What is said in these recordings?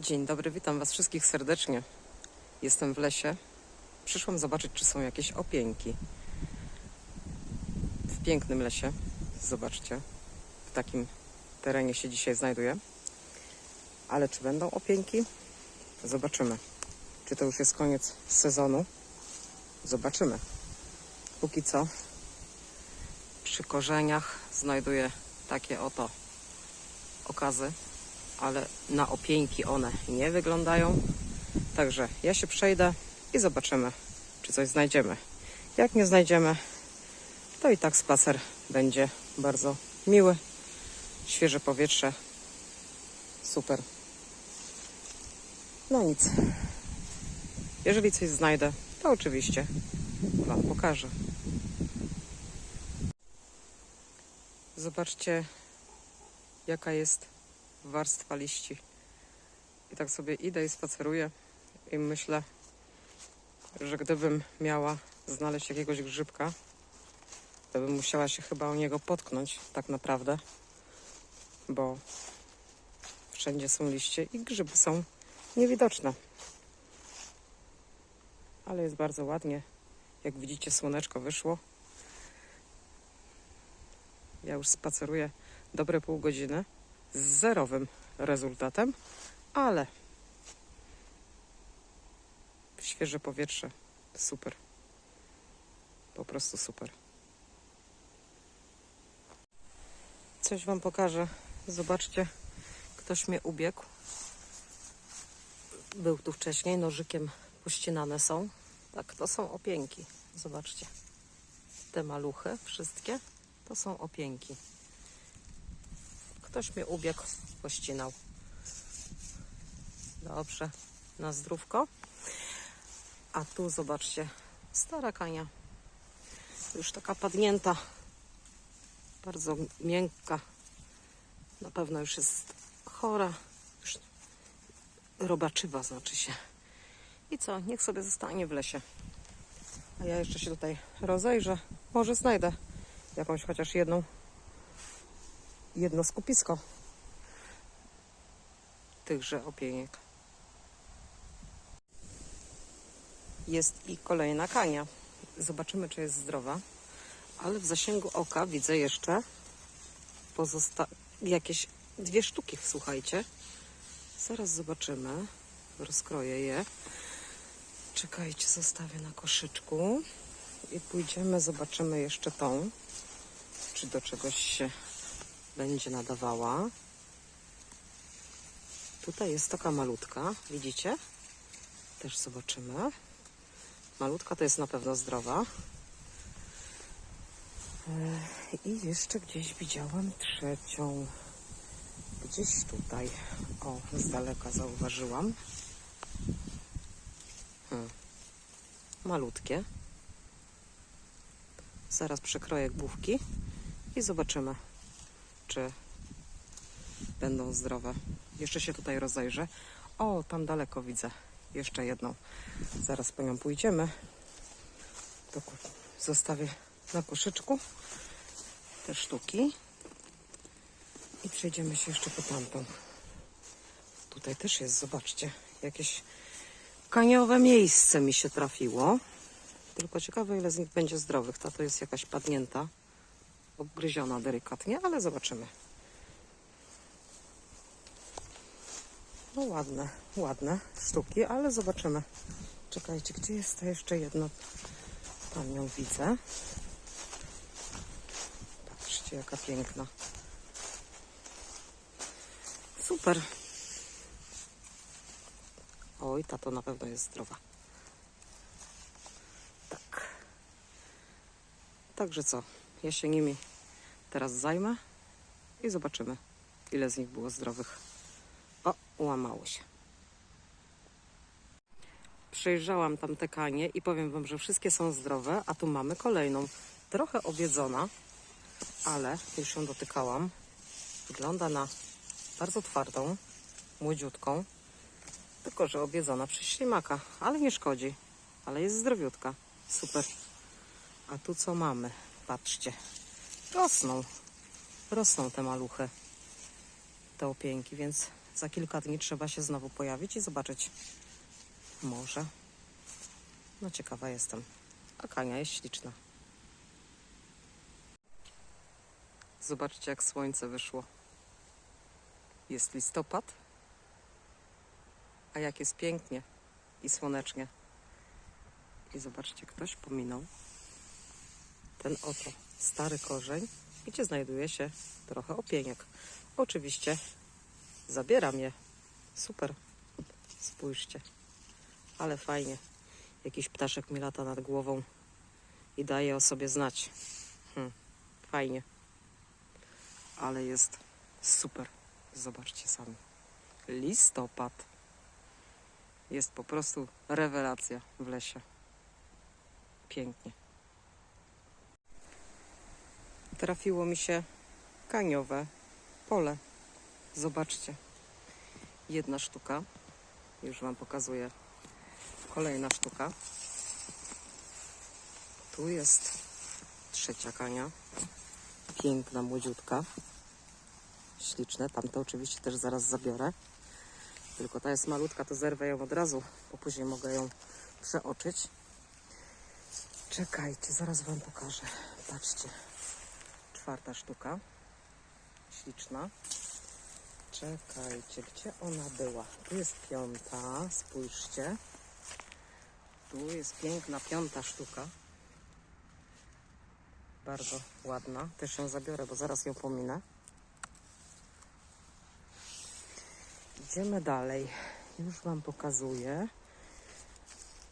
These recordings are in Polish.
Dzień dobry, witam Was wszystkich serdecznie. Jestem w lesie. Przyszłam zobaczyć, czy są jakieś opieńki. W pięknym lesie. Zobaczcie, w takim terenie się dzisiaj znajduję. Ale czy będą opieńki? Zobaczymy. Czy to już jest koniec sezonu? Zobaczymy. Póki co przy korzeniach znajduję takie oto okazy, ale na opieńki one nie wyglądają. Także ja się przejdę i zobaczymy, czy coś znajdziemy. Jak nie znajdziemy, to i tak spacer będzie bardzo miły. Świeże powietrze. Super. No nic. Jeżeli coś znajdę, to oczywiście Wam pokażę. Zobaczcie, jaka jest warstwa liści. I tak sobie idę i spaceruję i myślę, że gdybym miała znaleźć jakiegoś grzybka, to bym musiała się chyba o niego potknąć tak naprawdę, bo wszędzie są liście i grzyby są niewidoczne. Ale jest bardzo ładnie. Jak widzicie, słoneczko wyszło. Ja już spaceruję dobre pół godziny z zerowym rezultatem, ale świeże powietrze super. Po prostu super. Coś Wam pokażę. Zobaczcie, ktoś mnie ubiegł. Był tu wcześniej, nożykiem pościnane są. Tak, to są opieńki. Zobaczcie. Te maluchy, wszystkie, to są opieńki. Ktoś mnie ubiegł, pościnał. Dobrze, na zdrówko. A tu zobaczcie, stara kania. Już taka padnięta. Bardzo miękka. Na pewno już jest chora. Już robaczywa znaczy się. I co, niech sobie zostanie w lesie. A ja jeszcze się tutaj rozejrzę. Może znajdę jakąś chociaż jedną jedno skupisko tychże opieniek. Jest i kolejna kania. Zobaczymy, czy jest zdrowa. Ale w zasięgu oka widzę jeszcze pozosta- jakieś dwie sztuki, słuchajcie. Zaraz zobaczymy. Rozkroję je. Czekajcie, zostawię na koszyczku. I pójdziemy, zobaczymy jeszcze tą. Czy do czegoś się będzie nadawała. Tutaj jest taka malutka, widzicie? Też zobaczymy. Malutka to jest na pewno zdrowa. E, I jeszcze gdzieś widziałam trzecią. Gdzieś tutaj. O, z daleka zauważyłam. Hmm. Malutkie. Zaraz przekroję główki i zobaczymy czy będą zdrowe. Jeszcze się tutaj rozejrzę. O, tam daleko widzę jeszcze jedną. Zaraz po nią pójdziemy. To zostawię na koszyczku te sztuki i przejdziemy się jeszcze po tamtą. Tutaj też jest, zobaczcie, jakieś kaniowe miejsce mi się trafiło. Tylko ciekawe, ile z nich będzie zdrowych. Ta to jest jakaś padnięta obgryziona delikatnie, ale zobaczymy. No ładne, ładne sztuki, ale zobaczymy. Czekajcie, gdzie jest to jeszcze jedno? Tam ją widzę. Patrzcie, jaka piękna. Super. Oj, ta to na pewno jest zdrowa. Tak. Także co? Ja się nimi teraz zajmę i zobaczymy, ile z nich było zdrowych. O, łamało się. Przejrzałam tam te kanie i powiem Wam, że wszystkie są zdrowe, a tu mamy kolejną. Trochę obiedzona, ale już ją dotykałam. Wygląda na bardzo twardą, młodziutką, tylko że obiedzona przez ślimaka, ale nie szkodzi, ale jest zdrowiutka. Super. A tu co mamy? Patrzcie. Rosną. Rosną te maluchy. Te opieńki, więc za kilka dni trzeba się znowu pojawić i zobaczyć. Może. No ciekawa jestem. A Kania jest śliczna. Zobaczcie, jak słońce wyszło. Jest listopad, a jak jest pięknie i słonecznie. I zobaczcie, ktoś pominął ten oto stary korzeń, gdzie znajduje się trochę opieniek. Oczywiście zabieram je. Super. Spójrzcie. Ale fajnie. Jakiś ptaszek mi lata nad głową i daje o sobie znać. Hmm, fajnie. Ale jest super. Zobaczcie sami. Listopad. Jest po prostu rewelacja w lesie. Pięknie. Trafiło mi się kaniowe pole. Zobaczcie. Jedna sztuka. Już Wam pokazuję. Kolejna sztuka. Tu jest trzecia kania. Piękna, młodziutka. Śliczne. Tamte oczywiście też zaraz zabiorę. Tylko ta jest malutka, to zerwę ją od razu, bo później mogę ją przeoczyć. Czekajcie, zaraz Wam pokażę. Patrzcie. Czwarta sztuka. Śliczna. Czekajcie, gdzie ona była? Tu jest piąta, spójrzcie. Tu jest piękna piąta sztuka. Bardzo ładna. Też ją zabiorę, bo zaraz ją pominę. Idziemy dalej. Już Wam pokazuję.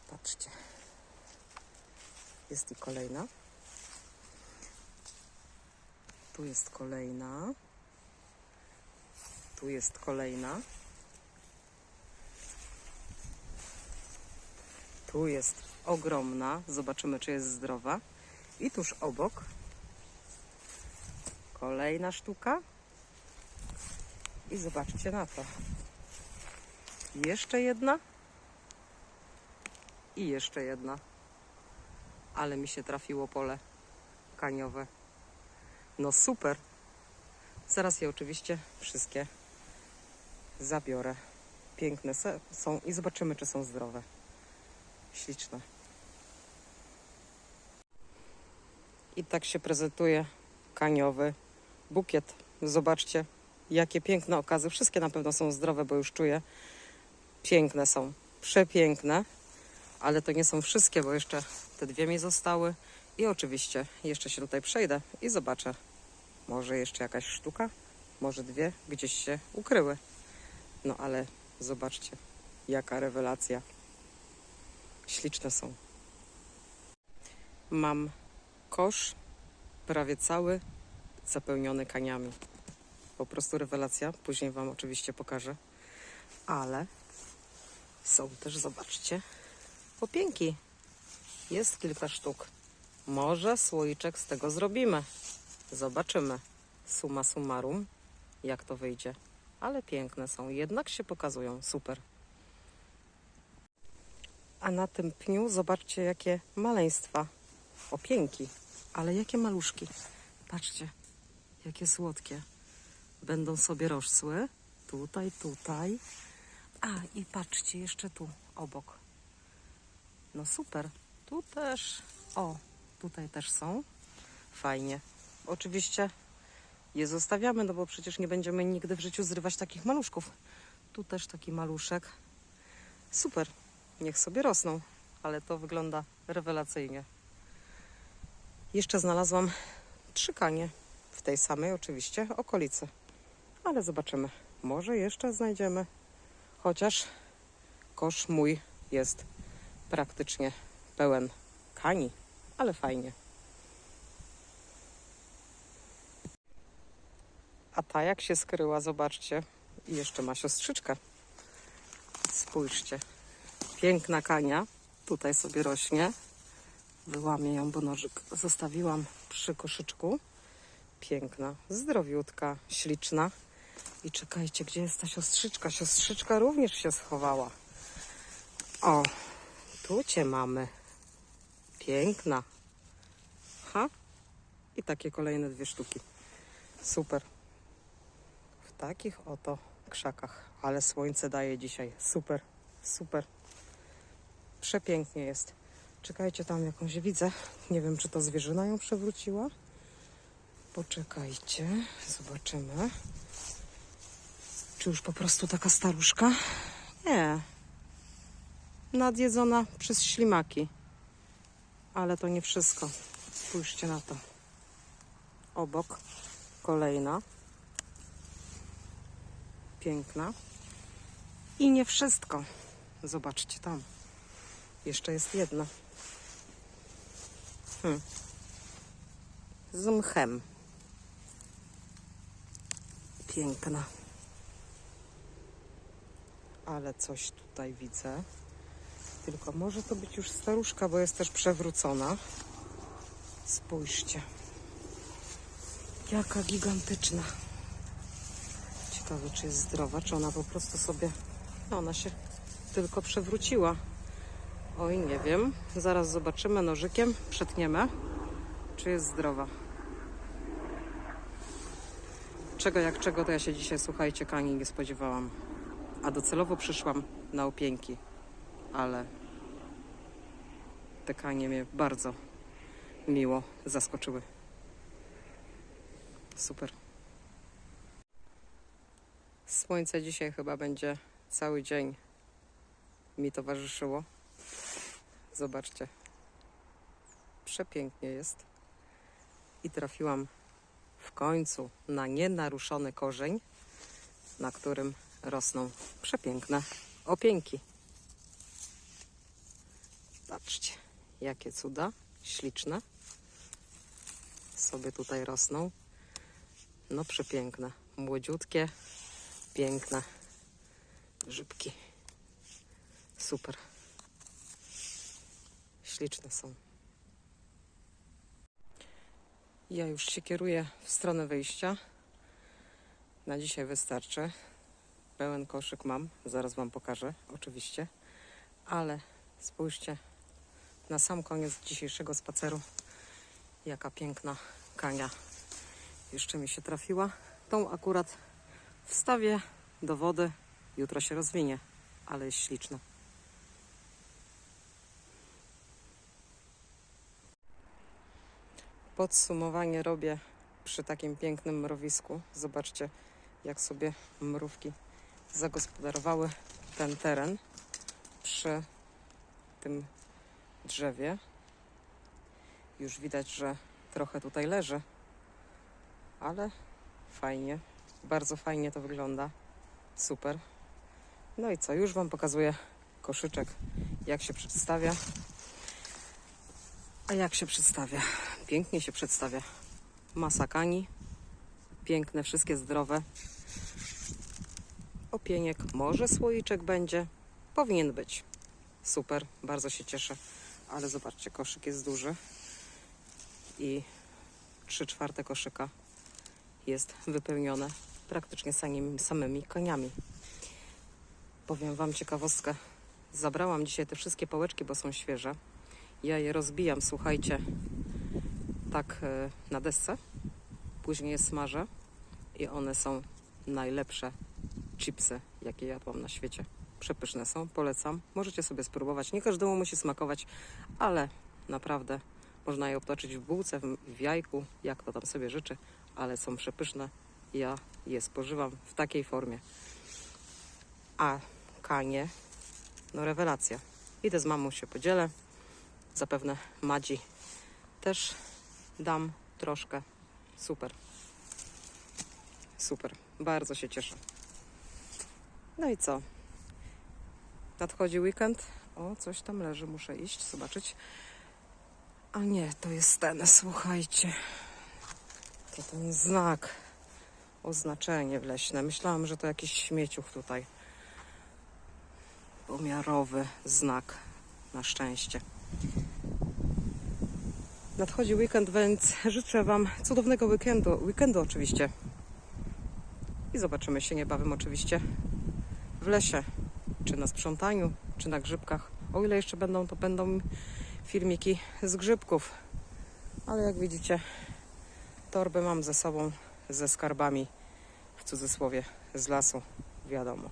Patrzcie. Jest i kolejna. Tu jest kolejna. Tu jest kolejna. Tu jest ogromna. Zobaczymy, czy jest zdrowa. I tuż obok kolejna sztuka. I zobaczcie na to. Jeszcze jedna. I jeszcze jedna. Ale mi się trafiło pole kaniowe. No super. Zaraz je oczywiście wszystkie zabiorę. Piękne są i zobaczymy, czy są zdrowe. Śliczne. I tak się prezentuje kaniowy bukiet. Zobaczcie, jakie piękne okazy. Wszystkie na pewno są zdrowe, bo już czuję. Piękne są, przepiękne, ale to nie są wszystkie, bo jeszcze te dwie mi zostały. I oczywiście jeszcze się tutaj przejdę i zobaczę. Może jeszcze jakaś sztuka, może dwie gdzieś się ukryły. No ale zobaczcie, jaka rewelacja. Śliczne są. Mam kosz prawie cały zapełniony kaniami. Po prostu rewelacja. Później Wam oczywiście pokażę. Ale są też, zobaczcie, popięki. Jest kilka sztuk. Może słoiczek z tego zrobimy. Zobaczymy. Suma summarum, jak to wyjdzie. Ale piękne są. Jednak się pokazują. Super. A na tym pniu zobaczcie, jakie maleństwa. Opięki. Ale jakie maluszki. Patrzcie, jakie słodkie. Będą sobie rosły. Tutaj, tutaj. A, i patrzcie, jeszcze tu, obok. No super. Tu też. O, tutaj też są. Fajnie. Oczywiście je zostawiamy, no bo przecież nie będziemy nigdy w życiu zrywać takich maluszków. Tu też taki maluszek. Super. Niech sobie rosną, ale to wygląda rewelacyjnie. Jeszcze znalazłam trzy kanie w tej samej oczywiście okolicy. Ale zobaczymy. Może jeszcze znajdziemy. Chociaż kosz mój jest praktycznie pełen kani, ale fajnie. A ta jak się skryła, zobaczcie. I jeszcze ma siostrzyczkę. Spójrzcie. Piękna kania. Tutaj sobie rośnie. Wyłamię ją, bo nożyk zostawiłam przy koszyczku. Piękna, zdrowiutka, śliczna. I czekajcie, gdzie jest ta siostrzyczka? Siostrzyczka również się schowała. O, tu cię mamy. Piękna. Ha? I takie kolejne dwie sztuki. Super. Takich oto krzakach. Ale słońce daje dzisiaj. Super, super. Przepięknie jest. Czekajcie, tam jakąś widzę. Nie wiem, czy to zwierzyna ją przewróciła. Poczekajcie, zobaczymy. Czy już po prostu taka staruszka? Nie. Nadjedzona przez ślimaki. Ale to nie wszystko. Spójrzcie na to. Obok kolejna. Piękna. I nie wszystko. Zobaczcie tam. Jeszcze jest jedna. Hmm. Z mchem. Piękna. Ale coś tutaj widzę. Tylko może to być już staruszka, bo jest też przewrócona. Spójrzcie. Jaka gigantyczna. Ciekawe, czy jest zdrowa, czy ona po prostu sobie. No, ona się tylko przewróciła. Oj, nie wiem. Zaraz zobaczymy nożykiem, przetniemy, czy jest zdrowa. Czego jak czego, to ja się dzisiaj, słuchajcie, kani nie spodziewałam. A docelowo przyszłam na opięki, ale te kanie mnie bardzo miło zaskoczyły. Super. Słońce dzisiaj chyba będzie cały dzień mi towarzyszyło. Zobaczcie. Przepięknie jest. I trafiłam w końcu na nienaruszony korzeń, na którym rosną przepiękne opięki. Patrzcie, jakie cuda, śliczne. Sobie tutaj rosną. No przepiękne, młodziutkie, piękne grzybki. Super. Śliczne są. Ja już się kieruję w stronę wyjścia. Na dzisiaj wystarczy. Pełen koszyk mam, zaraz Wam pokażę, oczywiście. Ale spójrzcie na sam koniec dzisiejszego spaceru, jaka piękna kania jeszcze mi się trafiła. Tą akurat wstawię do wody, jutro się rozwinie, ale jest śliczna. Podsumowanie robię przy takim pięknym mrowisku. Zobaczcie, jak sobie mrówki zagospodarowały ten teren przy tym drzewie. Już widać, że trochę tutaj leży, ale fajnie, bardzo fajnie to wygląda. Super. No i co, już Wam pokazuję koszyczek, jak się przedstawia. A jak się przedstawia? Pięknie się przedstawia. Masa kani, piękne, wszystkie zdrowe. Opieniek, może słoiczek będzie. Powinien być. Super, bardzo się cieszę. Ale zobaczcie, koszyk jest duży i 3 czwarte koszyka jest wypełnione praktycznie samymi, samymi koniami. Powiem Wam ciekawostkę. Zabrałam dzisiaj te wszystkie pałeczki, bo są świeże. Ja je rozbijam, słuchajcie, tak e, na desce. Później je smażę i one są najlepsze chipsy, jakie jadłam na świecie. Przepyszne są, polecam. Możecie sobie spróbować. Nie każdemu musi smakować, ale naprawdę można je obtoczyć w bułce, w w jajku, jak to tam sobie życzy, ale są przepyszne. Ja je spożywam w takiej formie. A kanie, no rewelacja. Idę z mamą się podzielę. Zapewne Madzi też dam troszkę. Super. Super. Bardzo się cieszę. No i co? Nadchodzi weekend. O, coś tam leży, muszę iść, zobaczyć. A nie, to jest ten, słuchajcie. To ten znak. Oznaczenie wleśne. Myślałam, że to jakiś śmieciuch tutaj. Pomiarowy znak. Na szczęście. Nadchodzi weekend, więc życzę Wam cudownego weekendu. Weekendu oczywiście. I zobaczymy się niebawem oczywiście w lesie, czy na sprzątaniu, czy na grzybkach. O ile jeszcze będą, to będą filmiki z grzybków. Ale jak widzicie, torby mam ze sobą ze skarbami, w cudzysłowie, z lasu, wiadomo.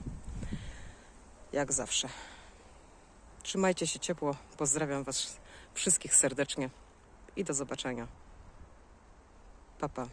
Jak zawsze. Trzymajcie się ciepło. Pozdrawiam Was wszystkich serdecznie i do zobaczenia. Pa, pa.